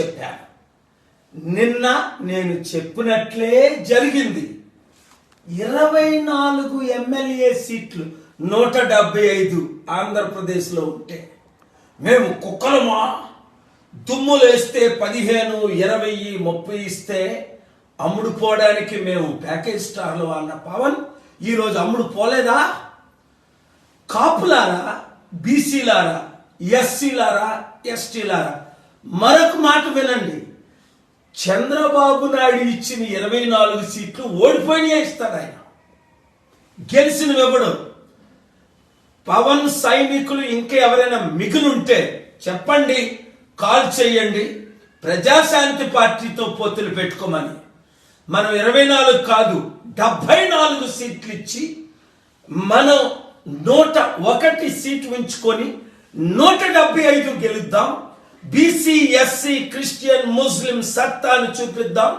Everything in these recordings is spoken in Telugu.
చెప్పాను. నిన్న నేను చెప్పినట్లే జరిగింది. ఇరవై నాలుగు ఎమ్మెల్యే సీట్లు నూట డెబ్బై ఐదు ఆంధ్రప్రదేశ్లో ఉంటే మేము కుక్కలమా? దుమ్ములేస్తే పదిహేను ఇరవై ముప్పై ఇస్తే అమ్ముడు పోవడానికి మేము ప్యాకేజ్ స్టార్లు అన్న పవన్ ఈరోజు అమ్ముడు పోలేదా? కాపులారా బీసీలారా ఎస్సీలారా ఎస్టీలారా మరొక మాట వినండి. చంద్రబాబు నాయుడు ఇచ్చిన ఇరవై నాలుగు సీట్లు ఓడిపోయినా ఇస్తాడు ఆయన. గెలిచిన ఎవడు పవన్ సైనికులు ఇంకా ఎవరైనా మిగులుంటే చెప్పండి కాల్ చేయండి. ప్రజాశాంతి పార్టీతో పోతులు పెట్టుకోమని. మనం ఇరవై నాలుగు కాదు డెబ్బై నాలుగు సీట్లు ఇచ్చి మనం నూట ఒకటి సీట్ ఉంచుకొని నూట డెబ్బై ఐదు గెలుద్దాం. బీసీ ఎస్సీ క్రిస్టియన్ ముస్లిం సత్తాను చూపిద్దాం.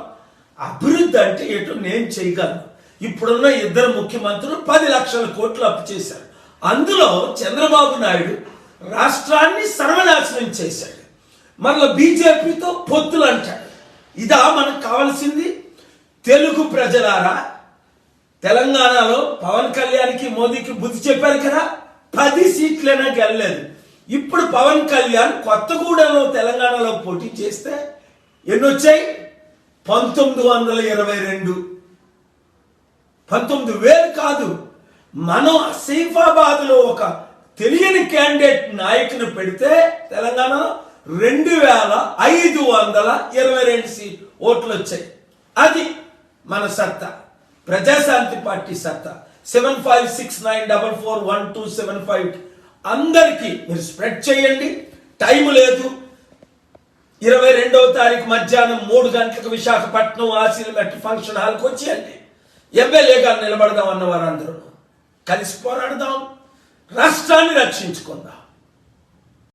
అభివృద్ధి అంటే ఏటో నేను చేయగలను. ఇప్పుడున్న ఇద్దరు ముఖ్యమంత్రులు పది లక్షల కోట్లు అప్పు చేశారు. అందులో చంద్రబాబు నాయుడు రాష్ట్రాన్ని సర్వనాశనం చేశాడు. మరలా బీజేపీతో పొత్తులు అంటాడు. ఇదా మనకు కావాల్సింది. తెలుగు ప్రజలారా తెలంగాణలో పవన్ కళ్యాణ్కి మోదీకి బుద్ధి చెప్పారు కదా పది సీట్లైనా గెలలేదు. ఇప్పుడు పవన్ కళ్యాణ్ కొత్తగూడెంలో తెలంగాణలో పోటీ చేస్తే ఎన్ని వచ్చాయి పంతొమ్మిది వందల ఇరవై రెండు. పంతొమ్మిది వేలు కాదు. మనం సీఫాబాద్లో ఒక తెలియని క్యాండిడేట్ నాయకుని పెడితే తెలంగాణలో రెండు వేల ఐదు వందల ఇరవై రెండు సీ ఓట్లు వచ్చాయి అది మన సత్తా. ప్రజాశాంతి పార్టీ సత్తా. Seven five six nine double four one two seven five అందరికీ మీరు స్ప్రెడ్ చేయండి. టైం లేదు. ఇరవై రెండవ తారీఖు మధ్యాహ్నం మూడు గంటలకు విశాఖపట్నం ఆశీలమెట్ ఫంక్షన్ హాల్కి వచ్చేయండి. ఎమ్మెల్యేగా నిలబడదాం అన్న వారందరూ కలిసి పోరాడదాం. రాష్ట్రాన్ని రక్షించుకుందాం.